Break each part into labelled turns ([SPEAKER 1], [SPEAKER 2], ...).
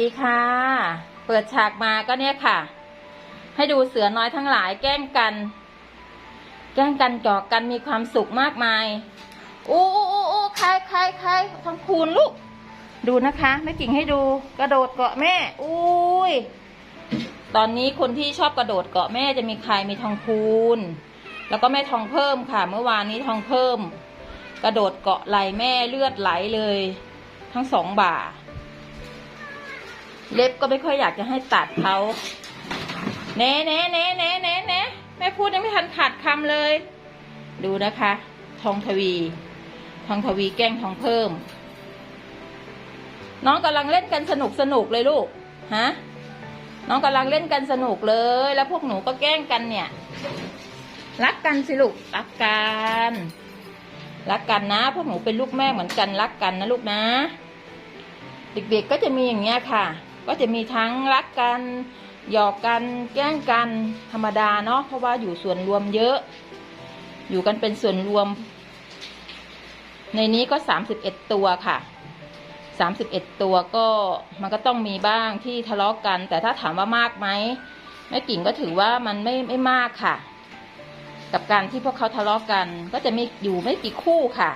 [SPEAKER 1] ดีค่ะ เปิดฉากมาก็เนี่ยค่ะ ให้ดูเสือน้อยทั้งหลายแกล้งกัน แกล้งกันหยอกกันมีความสุขมากมายอู้อู้อู้อู้ใครใครใครทองคูณลูก ดูนะคะแม่กิ่งให้ดูกระโดดเกาะแม่อุ้ยตอนนี้คนที่ชอบกระโดดเกาะแม่จะมีใครมีทองคูณ แล้วก็แม่ทองเพิ่มค่ะ เมื่อวานนี้ทองเพิ่ม กระโดดเกาะไหลแม่เลือดไหลเลย ทั้งสองบ่า เล็บก็ไม่ค่อยอยากจะให้ตัดเขาเน่เน่เน่เน่เน่เน่แม่พูดยังไม่ทันขาดคำเลย ดูนะคะ ทองทวี ทองทวีแกล้งทองเพิ่ม น้องกำลังเล่นกันสนุกสนุกเลยลูก ฮะ น้องกำลังเล่นกันสนุกเลย แล้วพวกหนูก็แกล้งกันเนี่ย รักกันสิลูก รักกัน รักกันนะ พวกหนูเป็นลูกแม่เหมือนกันรักกันนะลูกนะ เด็กๆก็จะมีอย่างเงี้ยค่ะ ก็จะมีทั้งรักกันหยอกกันแกล้งกันธรรมดาเนาะเพราะว่าอยู่ส่วนรวมเยอะ อยู่กันเป็นส่วนรวม ในนี้ก็สามสิบเอ็ดตัวค่ะสามสิบเอ็ดตัวก็มันก็ต้องมีบ้างที่ทะเลาะกัน แต่ถ้าถามว่ามากไหมแม่กิ่งก็ถือว่ามันไม่ไม่มากค่ะ กับการที่พวกเขาทะเลาะกัน ก็จะมีอยู่ไม่กี่คู่ค่ะ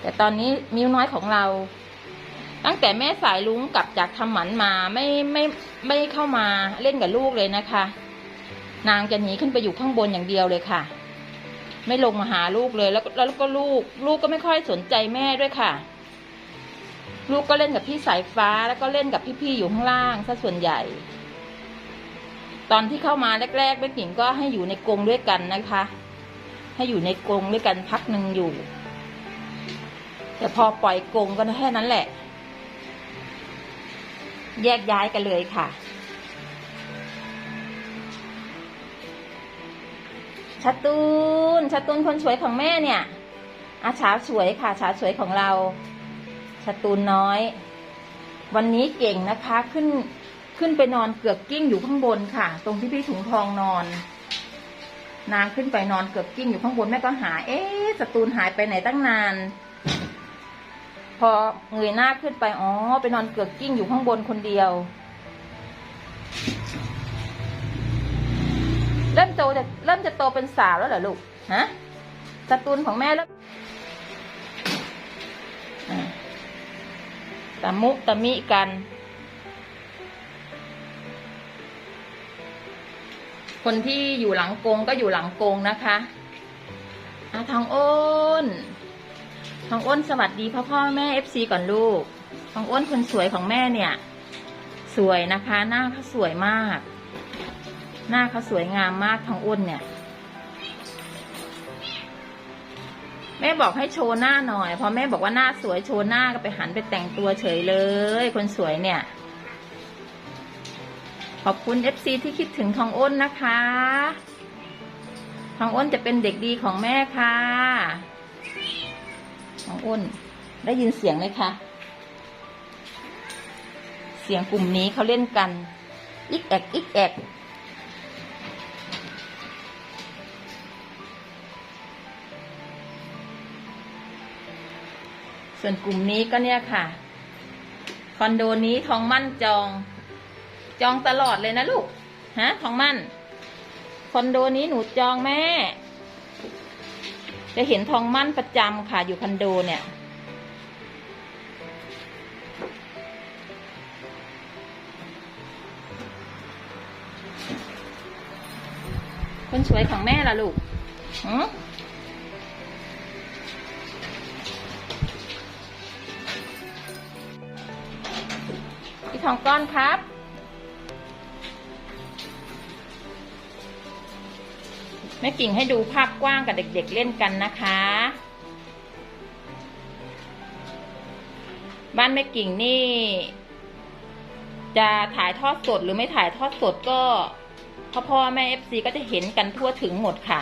[SPEAKER 1] แต่ตอนนี้มิวน้อยของเรา ตั้งแต่แม่สายลุงกลับจากทำหมันมาไม่ไม่ไม่เข้ามาเล่นกับลูกเลยนะคะ นางจะหนีขึ้นไปอยู่ข้างบนอย่างเดียวเลยค่ะ ไม่ลงมาหาลูกเลยแล้วแล้วก็ลูก ลูกก็ไม่ค่อยสนใจแม่ด้วยค่ะ ลูกก็เล่นกับพี่สายฟ้าแล้วก็เล่นกับพี่ๆอยู่ข้างล่างซะส่วนใหญ่ ตอนที่เข้ามาแรกๆแม่กิ่งก็ให้อยู่ในกรงด้วยกันนะคะ ให้อยู่ในกรงด้วยกันพักหนึ่งอยู่ แต่พอปล่อยกรงก็แค่นั้นแหละ แยกย้ายกันเลยค่ะชัดตูนชัดตูนคนสวยของแม่เนี่ยอาฉาสวยค่ะฉาสวยของเราชัดตูนน้อย วันนี้เก่งนะคะขึ้นขึ้นไปนอนเกือกกิ้งอยู่ข้างบนค่ะ ตรงที่พี่ถุงทองนอน นางขึ้นไปนอนเกือกกิ้งอยู่ข้างบนแม่ก็หา เอ๊ะสตูนหายไปไหนตั้งนาน อเงยหน้าขึ้นไป อ๋อ ไปนอนเกือกกิ้งอยู่ข้างบนคนเดียว เริ่มโตจะเริ่มจะโตเป็นสาวแล้วเหรอลูก ฮะสตูนของแม่แล้วตะมุตะมิกัน คนที่อยู่หลังกงก็อยู่หลังกงนะคะอาทองอ้น ทองอ้นสวัสดีพ่อพ่อแม่เอฟซีก่อนลูกทองอ้นคนสวยของแม่เนี่ย สวยนะคะ หน้าเขาสวยมาก หน้าเขาสวยงามมากทองอ้นเนี่ย แม่บอกให้โชว์หน้าหน่อยพอแม่บอกว่าหน้าสวยโชว์หน้าก็ไปหันไปแต่งตัวเฉยเลย คนสวยเนี่ย ขอบคุณเอฟซีที่คิดถึงทองอ้นนะคะทองอ้นจะเป็นเด็กดีของแม่ค่ะ น้องอ้น ได้ยินเสียงไหมคะ เสียงกลุ่มนี้เขาเล่นกัน อิกแอกอิกแอกส่วนกลุ่มนี้ก็เนี่ยค่ะ คอนโดนี้ทองมั่นจอง จองตลอดเลยนะลูก ฮะ ทองมั่น คอนโดนี้หนูจองแม่ จะเห็นทองมั่นประจำค่ะอยู่คอนโดเนี่ย คนสวยของแม่ล่ะลูกหือพี่ทองก้อนครับ แม่กิ่งให้ดูภาพกว้างกับเด็กๆเล่นกันนะคะ บ้านแม่กิ่งนี่ จะถ่ายทอดสดหรือไม่ถ่ายทอดสดก็พ่อพ่อแม่เอฟซีก็จะเห็นกันทั่วถึงหมดค่ะ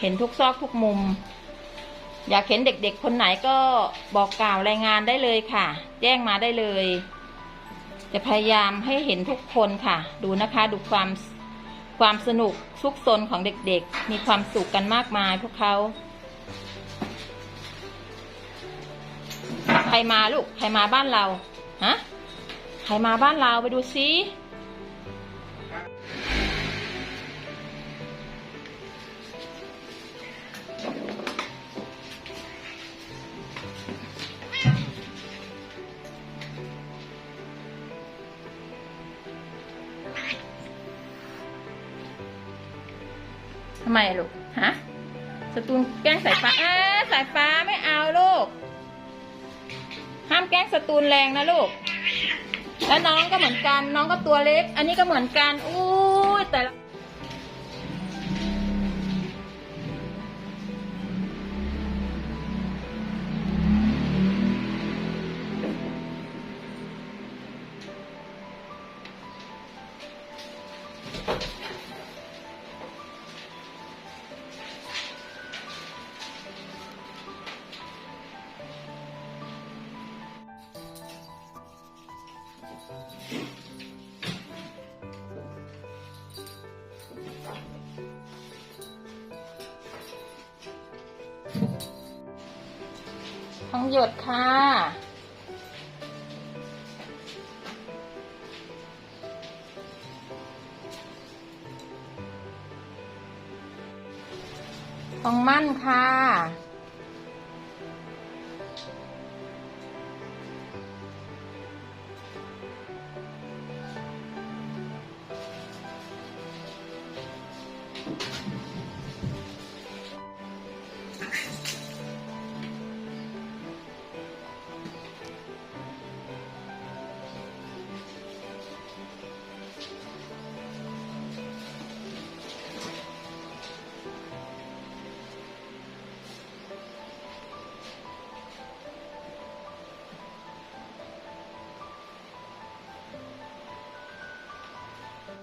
[SPEAKER 1] เห็นทุกซอกทุกมุม อยากเห็นเด็กๆ คนไหนก็บอกกล่าวรายงานได้เลยค่ะ แจ้งมาได้เลย จะพยายามให้เห็นทุกคนค่ะ ดูนะคะดูความ ความสนุกซุกซนของเด็กๆ มีความสุขกันมากมายพวกเขา ใครมาลูก ใครมาบ้านเรา ฮะ ใครมาบ้านเราไปดูซิำไมลูก ฮะสตูนแกล้งสายฟ้าอ่าสายฟ้าไม่เอาลูก ห้ามแกล้งสตูนแรงนะลูก แล้วน้องก็เหมือนกัน น้องก็ตัวเล็ก อันนี้ก็เหมือนกัน อู้ยแต่ละ ทองหยดค่ะ ทองมั่นค่ะ